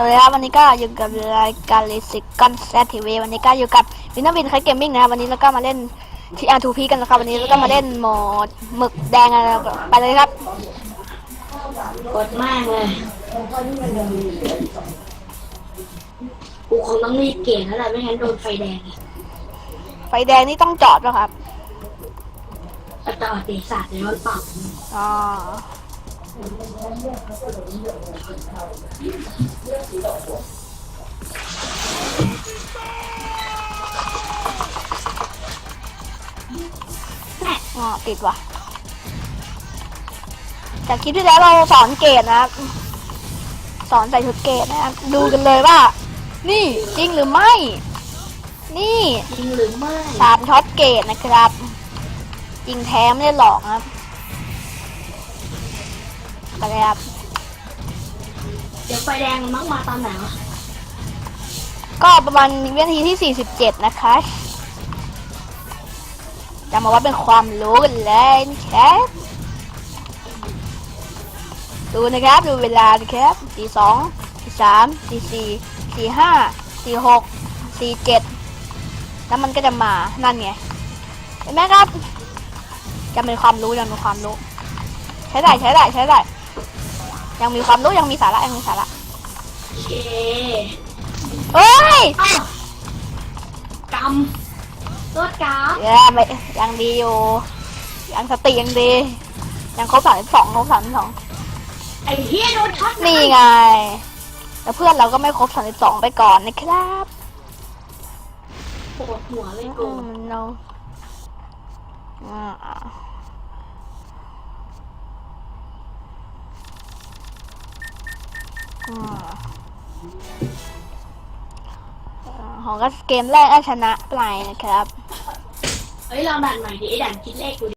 สวัสดีครับวันนี้ก็อยู่กับรายการเลสิกกอนแซทีวีวันนี้ก็อยู่กับวินนวินคเกมมิ่งนะครับวันนี้เราก็มาเล่นทีอาร์ทูพีกันนะครับวันนี้เราก็มาเล่นหมดหมึกแดงกันแล้วก็ไปเลยครับกดมากเลยกูคงต้องรีบเกลี่ยแล้วแหละไม่งั้นโดนไฟแดงไฟแดงนี่ต้องจอดป่ะครับแต่ต่อเตะศาสตร์ในรถเปล่าอ๋อ อ๋อติดว่ะ จากคลิปที่แล้วเราสอนเกรดนะครับ สอนใส่ชุดเกรดนะครับ ดูกันเลยว่า นี่จริงหรือไม่ นี่จริงหรือไม่สามช็อตเกรดนะครับ จริงแท้ไม่ได้หลอกนะครับ ไปเลยครับ เดี๋ยวไฟแดงมันมักมาตอนไหนวะก็ประมาณวินาทีที่ 47 นะคะจะมาว่าเป็นความรู้กันเลยนะครับดูนะครับดูเวลานะครับสี่สองสี่สามสี่สี่สี่ห้าสี่หกสี่เจ็ดแล้วมันก็จะมานั่นไงเห็นไหมครับยังเป็นความรู้ยังมีความรู้ ใช้ได้ใช้ได้ใช้ได้ ยังมีความรู้ยังมีสาระยังมีสาระโอเคเฮ้ยอ้าวกำรถกเย้ไม่ยังดีอยู่ยังสติยังดี ยังครบสามสิบสองครบสามสิบสองำไอ้เฮียโดนช็อตนี่ไงแล้วเพื่อนเราก็ไม่ครบสามสิบสองไปก่อนนะครับปวดหัวเลยอืกูมเราอ่าอ่าอ่า ของก็เกมแรกก็ชนะไปนะครับ เฮ้ยลองดันใหม่ดิไอ้ดันคิดเลขกูดิ